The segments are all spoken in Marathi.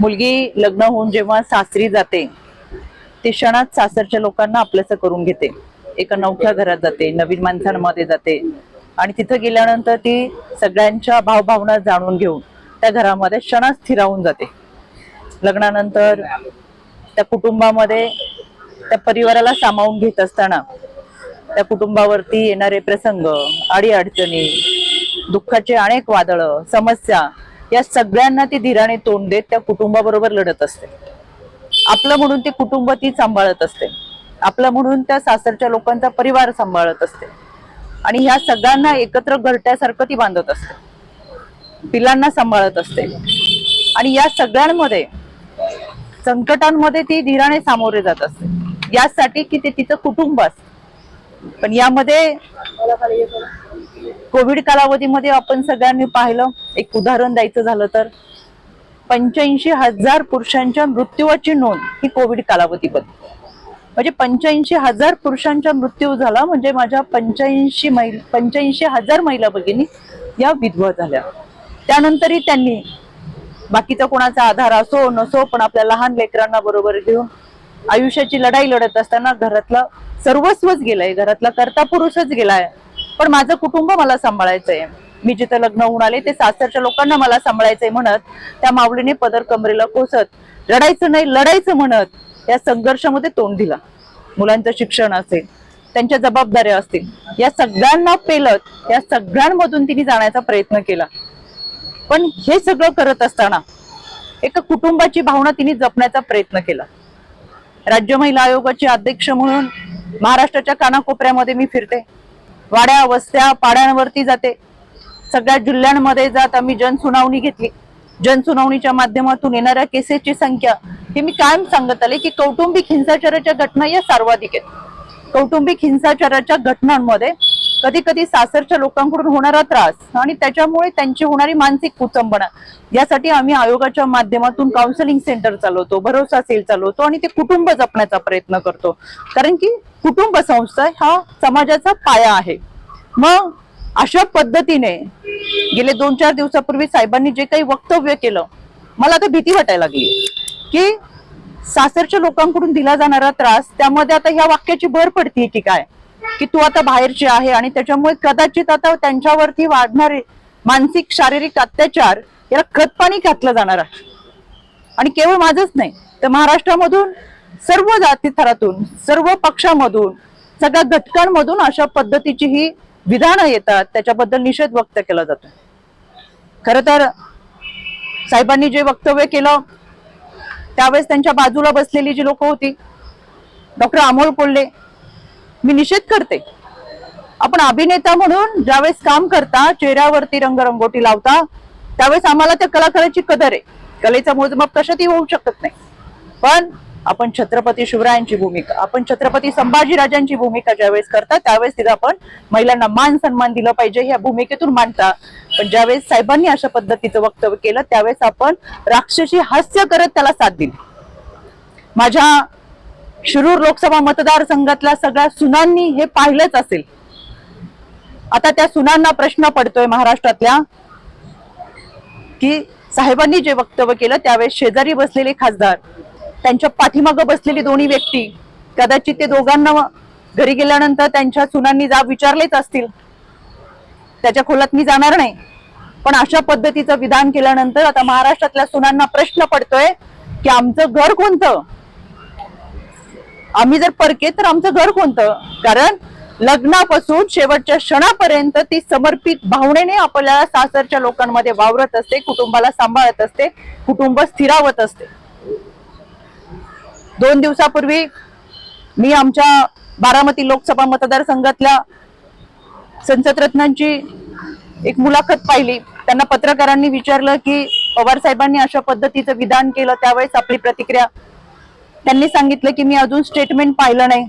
मुलगी लग्न होऊन जेव्हा सासरी जाते ती क्षणात सासरच्या लोकांना आपलंसं करून घेते. एका नवख्या घरात जाते नवीन माणसांमध्ये जाते. आणि तिथं गेल्यानंतर ती सगळ्यांच्या भावभावना जाणून घेऊन त्या घरामध्ये क्षणात स्थिरावून जाते. लग्नानंतर त्या कुटुंबामध्ये त्या परिवाराला सामावून घेत असताना त्या कुटुंबावरती येणारे प्रसंग अडीअडचणी दुःखाचे अनेक वादळ समस्या या सगळ्यांना ती धीराने तोंड देत त्या कुटुंबाबरोबर लढत असते. आपलं म्हणून ते कुटुंब ती सांभाळत असते. आपलं म्हणून त्या सासरच्या लोकांचा परिवार सांभाळत असते. आणि ह्या सगळ्यांना एकत्र घरट्यासारखं ती बांधत असते. पिलांना सांभाळत असते. आणि या सगळ्यांमध्ये संकटांमध्ये ती धीराने सामोरे जात असते. यासाठी की ते तिचं कुटुंब असतं. पण यामध्ये कोविड कालावधीमध्ये आपण सगळ्यांनी पाहिलं एक उदाहरण द्यायचं झालं तर पंच्याऐंशी हजार पुरुषांच्या मृत्यूची नोंद ही कोविड कालावधीमध्ये म्हणजे पंच्याऐंशी हजार पुरुषांचा मृत्यू झाला म्हणजे माझ्या पंच्याऐंशी महिला पंच्याऐंशी हजार महिला भगिनी या विधवा झाल्या. त्यानंतरही त्यांनी बाकीचा कोणाचा आधार असो नसो पण आपल्या लहान लेकरांना बरोबर घेऊन आयुष्याची लढाई लढत असताना घरातलं सर्वस्वच गेलंय घरातला कर्ता पुरुषच गेलाय. पण माझं कुटुंब मला सांभाळायचंय. मी जिथं लग्न होऊन आले ते सासरच्या लोकांना मला सांभाळायचंय म्हणत त्या माऊलीने पदर कमरेला कोसत लढायचं नाही लढायचं म्हणत या संघर्षामध्ये तोंड दिला. मुलांचं शिक्षण असेल त्यांच्या जबाबदाऱ्या असतील या सगळ्यांना पेलत या सगळ्यांमधून तिने जाण्याचा प्रयत्न केला. पण हे सगळं करत असताना एका कुटुंबाची भावना तिने जपण्याचा प्रयत्न केला. राज्य महिला आयोगाचे अध्यक्ष म्हणून महाराष्ट्राच्या कानाकोपऱ्यामध्ये मी फिरते. वाड्या वस्त्या पाड्यांवरती जाते. सगळ्या जिल्ह्यांमध्ये जात आम्ही जनसुनावणी घेतली. जनसुनावणीच्या माध्यमातून येणाऱ्या केसेसची संख्या हे मी कायम सांगत आले की कौटुंबिक हिंसाचाराच्या घटना या सर्वाधिक आहेत. कौटुंबिक हिंसाचाराच्या घटनांमध्ये कधी कधी सासरच्या लोकांकडून होणारा त्रास आणि त्याच्यामुळे त्यांची होणारी मानसिक कुचंबना यासाठी आम्ही आयोगाच्या माध्यमातून काउन्सिलिंग सेंटर चालवतो भरोसा सेल चालवतो आणि ते कुटुंब जपण्याचा प्रयत्न करतो. कारण की कुटुंब संस्था हा समाजाचा पाया आहे. मग अशा पद्धतीने गेले दोन चार दिवसापूर्वी साहेबांनी जे काही वक्तव्य केलं मला आता भीती वाटायला लागली की सासरच्या लोकांकडून दिला जाणारा त्रास त्यामध्ये आता ह्या वाक्याची भर पडते की काय? की तू आता बाहेरची आहे आणि त्याच्यामुळे कदाचित आता त्यांच्यावरती वाढणारे मानसिक शारीरिक अत्याचार याला खतपाणी घातलं जाणार आहे. आणि केवळ माझंच नाही तर महाराष्ट्रामधून सर्व जाती थरातून सर्व पक्षामधून सगळ्या घटकांमधून अशा पद्धतीची ही विधानं येतात त्याच्याबद्दल निषेध व्यक्त केला जातो खर तर साहेबांनी जे वक्तव्य केलं त्यावेळेस त्यांच्या बाजूला बसलेली जी लोक होती डॉक्टर अमोल कोल्हे मी निषेध करते. आपण अभिनेता म्हणून ज्यावेळेस काम करता चेहऱ्यावरती रंगरंगोटी लावता त्यावेळेस आम्हाला त्या कलाकाराची कदर आहे. कलेचा मोजमाप कशातही होऊ शकत नाही. पण आपण छत्रपती शिवरायांची भूमिका आपण छत्रपती संभाजीराजांची भूमिका ज्यावेळेस करता त्यावेळेस तिथं आपण महिलांना मान सन्मान दिलं पाहिजे ह्या भूमिकेतून मांडता. पण ज्यावेळेस साहेबांनी अशा पद्धतीचं वक्तव्य केलं त्यावेळेस आपण राक्षसी हास्य करत त्याला साथ दिली. माझ्या शिरूर लोकसभा मतदारसंघातल्या सगळ्या सुनांनी हे पाहिलंच असेल. आता त्या सुनांना प्रश्न पडतोय महाराष्ट्रातल्या की साहेबांनी जे वक्तव्य केलं त्यावेळेस शेजारी बसलेले खासदार त्यांच्या पाठीमागं बसलेली दोन्ही व्यक्ती कदाचित ते दोघांना घरी गेल्यानंतर त्यांच्या सुनांनी जाब विचारलेच असतील. त्याच्या खोलात मी जाणार नाही. पण अशा पद्धतीचं विधान केल्यानंतर आता महाराष्ट्रातल्या सुनांना प्रश्न पडतोय की आमचं घर कोणतं? आम्ही जर परके तर आमचं घर कोणतं? कारण लग्नापासून शेवटच्या क्षणापर्यंत ती समर्पित भावनेने आपल्याला सासरच्या लोकांमध्ये वावरत असते कुटुंबाला सांभाळत असते कुटुंब स्थिरावत असते. दोन दिवसापूर्वी मी आमच्या बारामती लोकसभा मतदारसंघातल्या संसद रत्नांची एक मुलाखत पाहिली. त्यांना पत्रकारांनी विचारलं की पवार साहेबांनी अशा पद्धतीचं विधान केलं त्यावेळेस आपली प्रतिक्रिया त्यांनी सांगितलं की मी अजून स्टेटमेंट पाहिलं नाही.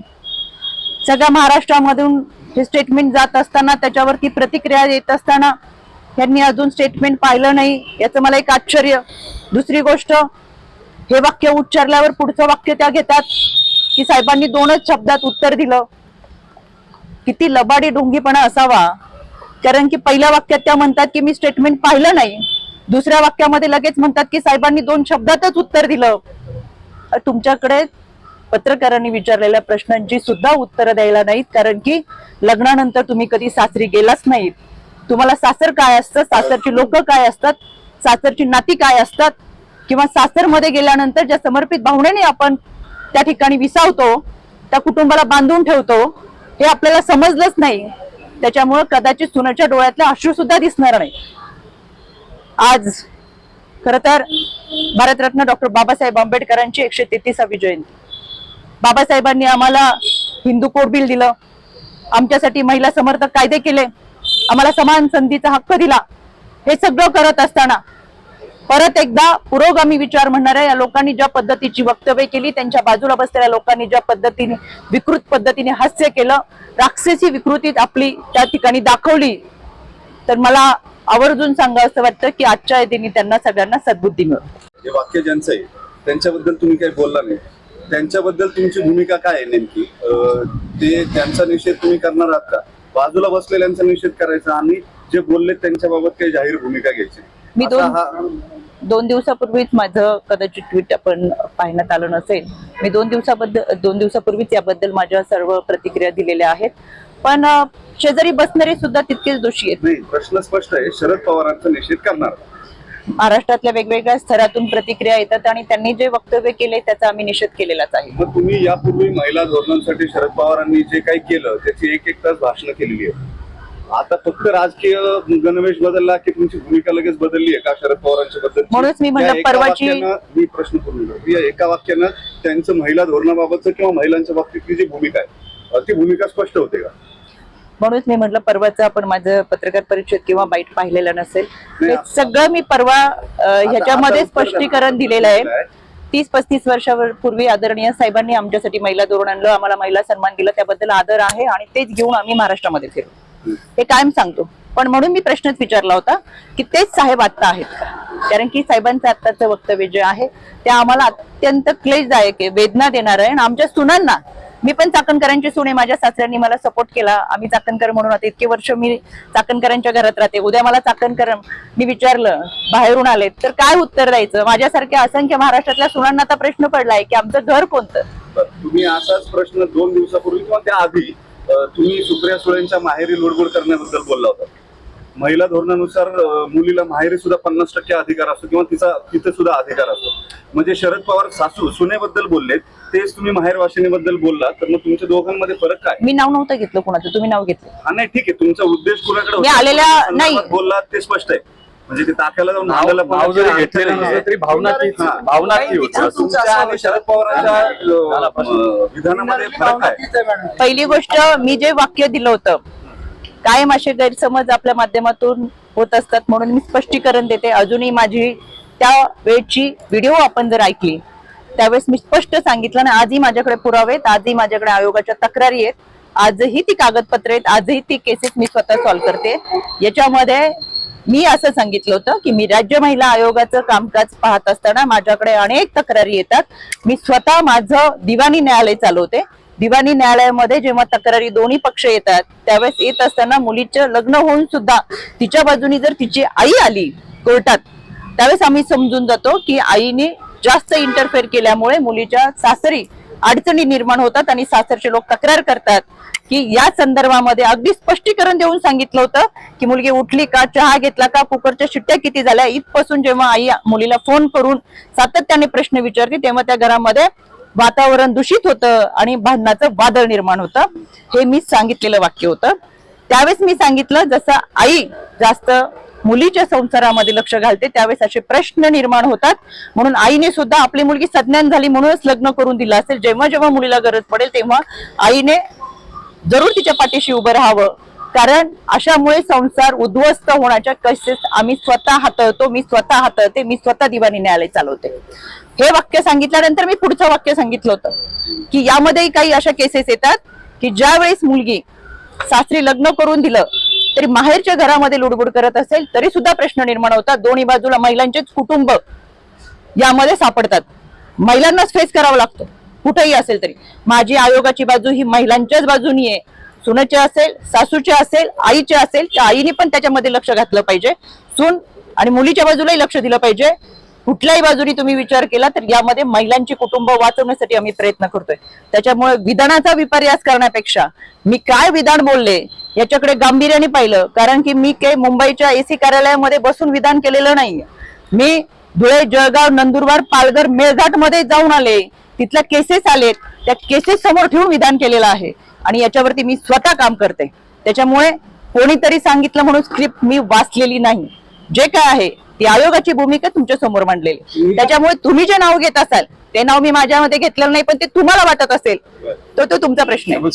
सगळ्या महाराष्ट्रामधून हे स्टेटमेंट जात असताना त्याच्यावरती प्रतिक्रिया येत असताना त्यांनी अजून स्टेटमेंट पाहिलं नाही. याचं मला एक आश्चर्य. दुसरी गोष्ट हे वाक्य उच्चारल्यावर पुढचं वाक्य त्या घेतात की साहेबांनी दोनच शब्दात उत्तर दिलं. किती लबाडी ढोंगीपणा असावा. कारण की पहिल्या वाक्यात त्या म्हणतात की मी स्टेटमेंट पाहिलं नाही. दुसऱ्या वाक्यामध्ये लगेच म्हणतात की साहेबांनी दोन शब्दातच उत्तर दिलं. तुमच्याकडे पत्रकारांनी विचारलेल्या प्रश्नांची सुद्धा उत्तरं द्यायला नाहीत कारण की लग्नानंतर तुम्ही कधी सासरी गेलाच नाहीत. तुम्हाला सासर काय असतं? सासरची लोक काय असतात? सासरची नाती काय असतात? किंवा सासरमध्ये गेल्यानंतर ज्या समर्पित भावनेने आपण त्या ठिकाणी विसावतो त्या कुटुंबाला बांधून ठेवतो हे आपल्याला समजलंच नाही. त्याच्यामुळं कदाचित सुनाच्या डोळ्यातल्या अश्रू सुद्धा दिसणार नाही. आज खर तर भारतरत्न डॉक्टर बाबासाहेब आंबेडकरांची एकशे तेहतीसावी जयंती. बाबासाहेबांनी आम्हाला हिंदू कोड बिल दिलं. आमच्यासाठी महिला समर्थक कायदे केले. आम्हाला समान संधीचा हक्क दिला. हे सगळं करत असताना परत एकदा पुरोगामी विचार म्हणणाऱ्या या लोकांनी ज्या पद्धतीची वक्तव्य केली त्यांच्या बाजूला बसलेल्या लोकांनी ज्या पद्धतीने विकृत पद्धतीने हास्य केलं राक्षसी विकृतीत आपली त्या ठिकाणी दाखवली तर मला आवर्जून सांगा असं वाटतं की आजच्या दिनी त्यांना सगळ्यांना सद्बुद्धी मिळो. हे वाक्य ज्यांचं आहे त्यांच्याबद्दल तुम्ही काही बोलला नाही. त्यांच्याबद्दल तुमची भूमिका काय आहे नेमकी? ते त्यांचा निषेध तुम्ही करणार आहात का? बाजूला बसलेल्यांचा निषेध करायचा आणि जे बोलले त्यांच्याबाबत काही जाहीर भूमिका घ्यायची. मी दोन- दोन दिवसापूर्वीच माझं कदाचित ट्विट आपण पाहण्यात आलं नसेल. मी दोन दिवसाबद्दल दोन दिवसापूर्वीच याबद्दल माझ्या सर्व प्रतिक्रिया दिलेल्या आहेत. पण शेजारी बसणारे सुद्धा तितकेच दोषी आहेत. नाही प्रश्न स्पष्ट आहे. शरद पवारांचा निषेध करणार. महाराष्ट्रातल्या वेगवेगळ्या स्तरातून प्रतिक्रिया येतात आणि त्यांनी जे वक्तव्य केले त्याचा आम्ही निषेध केलेलाच आहे. मग तुम्ही यापूर्वी महिला धोरणांसाठी शरद पवारांनी जे काही केलं त्याची एक एक तास भाषणं केलेली आहे. आता फक्त राजकीय गणवेश बदलला की तुमची भूमिका लगेच बदलली आहे का शरद पवारांच्या बद्दल म्हणूनच मी म्हणलं परवाची- मी प्रश्न करून. या एका वाक्यानं त्यांचं महिला धोरणाबाबतचं किंवा महिलांच्या बाबतीतली जी भूमिका आहे ती भूमिका स्पष्ट होते का? म्हणूनच मी म्हटलं परवाचं आपण माझं पत्रकार परिषद किंवा बाईट पाहिलेलं नसेल. हे सगळं मी परवा ह्याच्यामध्ये. स्पष्टीकरण दिलेलं आहे. तीस पस्तीस वर्षापूर्वी आदरणीय साहेबांनी आमच्यासाठी महिला धोरण आणलं आम्हाला महिला सन्मान दिला त्याबद्दल आदर आहे आणि तेच घेऊन आम्ही महाराष्ट्रामध्ये फिरू. हे कायम सांगतो. पण म्हणून मी प्रश्नच विचारला होता की तेच साहेब आत्ता आहेत. कारण की साहेबांचं आत्ताचं वक्तव्य जे आहे ते आम्हाला अत्यंत क्लेशदायक आहे वेदना देणार आहे. आणि आमच्या सुनांना मी पण चाकणकरांची सुने माझ्या सासऱ्यांनी मला सपोर्ट केला. आम्ही चाकणकर म्हणून आता इतके वर्ष मी चाकणकरांच्या घरात राहते. उद्या मला चाकणकर मी विचारलं बाहेरून आले तर काय उत्तर द्यायचं? माझ्यासारख्या असंख्य महाराष्ट्रातल्या सुनांना आता प्रश्न पडलाय की आमचं घर कोणतं? तुम्ही असाच प्रश्न दोन दिवसापूर्वी किंवा त्या आधी तुम्ही सुप्रिया सुळेंच्या माहेरी लुडबुड करण्याबद्दल बोलला होता. महिला धोरणानुसार मुलीला माहेरी सुद्धा पन्नास टक्के अधिकार असतो किंवा तिचा तिथे सुद्धा अधिकार असतो म्हणजे शरद पवार सासू सुनेबद्दल बोललेत तेच तुम्ही माहेर वाशिनीबद्दल बोलला तर मग तुमच्या दोघांमध्ये फरक काय मी नाव नव्हतं घेतलं कुणाचं तुम्ही नाव घेतलं हा नाही ठीक आहे तुमचा उद्देश कुणाकडे? आलेल्या- संदर्भात नाही. बोलला ते स्पष्ट आहे म्हणजे ते ताफ्याला जाऊन नाव नाव जरी घेतलेलं. नसलं तरी भावना हा. भावना आणि शरद पवारांच्या विधानामध्ये फरक आहे पहिली गोष्ट मी जे वाक्य दिलं होतं कायम असे गैरसमज आपल्या माध्यमातून होत असतात म्हणून मी स्पष्टीकरण देते. अजूनही माझी त्या वेळची व्हिडिओ आपण जर ऐकली त्यावेळेस मी स्पष्ट सांगितलं ना आजही माझ्याकडे पुरावे आहेत आजही माझ्याकडे आयोगाच्या तक्रारी आहेत आजही ती कागदपत्र आहेत आजही ती केसेस मी स्वतः सॉल्व्ह करते. याच्यामध्ये मी असं सांगितलं होतं की मी राज्य महिला आयोगाचं कामकाज पाहत असताना माझ्याकडे अनेक तक्रारी येतात. मी स्वतः माझं दिवाणी न्यायालय चालवते. दिवाणी न्यायालयामध्ये जेव्हा तक्रारी दोन्ही पक्ष येतात त्यावेळेस येत असताना मुलीचं लग्न होऊन सुद्धा तिच्या बाजूनी जर तिची आई आली कोर्टात त्यावेळेस आम्ही समजून जातो की आईने जास्त इंटरफेअर केल्यामुळे मुलीच्या सासरी अडचणी निर्माण होतात आणि सासरचे लोक तक्रार करतात की या संदर्भामध्ये अगदी स्पष्टीकरण देऊन सांगितलं होतं की मुलगी उठली का चहा घेतला का कुकरच्या शिट्ट्या किती झाल्या इथपासून जेव्हा आई मुलीला फोन करून सातत्याने प्रश्न विचारते तेव्हा त्या घरामध्ये वातावरण दूषित होतं आणि भांडणाचं वादळ निर्माण होतं. हे मी सांगितलेलं वाक्य होतं. त्यावेळेस मी सांगितलं जसं आई जास्त मुलीच्या संसारामध्ये लक्ष घालते त्यावेळेस असे प्रश्न निर्माण होतात. म्हणून आईने सुद्धा आपली मुलगी सज्ञान झाली म्हणूनच लग्न करून दिलं असेल. जेव्हा जेव्हा मुलीला गरज पडेल तेव्हा आईने जरूर तिच्या पाठीशी उभं राहावं. कारण अशामुळे संसार उद्ध्वस्त होण्याच्या केसेस आम्ही स्वतः हाताळतो मी स्वतः हाताळते मी स्वतः दिवाणी न्यायालय चालवते. हे वाक्य सांगितल्यानंतर मी पुढचं वाक्य सांगितलं होतं की यामध्येही काही अशा केसेस येतात की ज्या वेळेस मुलगी सासरी लग्न करून दिलं तरी माहेरच्या घरामध्ये लुडबुड करत असेल तरी सुद्धा प्रश्न निर्माण होतात. दोन्ही बाजूला महिलांचेच कुटुंब यामध्ये सापडतात. महिलांनाच फेस करावं लागतं. कुठेही असेल तरी. माझी आयोगाची बाजू ही महिलांच्याच बाजूनी आहे. सुनेचे असेल सासूचे असेल आईचे असेल त्या आईने पण त्याच्यामध्ये लक्ष घातलं पाहिजे. सून आणि मुलीच्या बाजूलाही लक्ष दिलं पाहिजे. कुठल्याही बाजूनी तुम्ही विचार केला तर यामध्ये महिलांची कुटुंब वाचवण्यासाठी आम्ही प्रयत्न करतोय. त्याच्यामुळे विधानाचा विपर्यास करण्यापेक्षा मी काय विधान बोलले याच्याकडे गांभीर्याने पाहिलं. कारण की मी काही मुंबईच्या एसी कार्यालयामध्ये बसून विधान केलेलं नाही मी धुळे जळगाव नंदुरबार पालघर मेळघाटमध्ये जाऊन आले. तिथल्या केसेस आलेत. त्या केसेस समोर ठेवून विधान केलेलं आहे. आणि याच्यावरती मी स्वतः काम करते. त्याच्यामुळे कोणीतरी सांगितलं म्हणून स्क्रिप्ट मी वाचलेली नाही. जे काय आहे ती आयोगाची भूमिका तुमच्यासमोर मांडलेली. त्याच्यामुळे तुम्ही जे नाव घेत असाल ते नाव मी माझ्यामध्ये घेतलेलं नाही पण ते तुम्हाला वाटत असेल तो तो तुमचा प्रश्न आहे.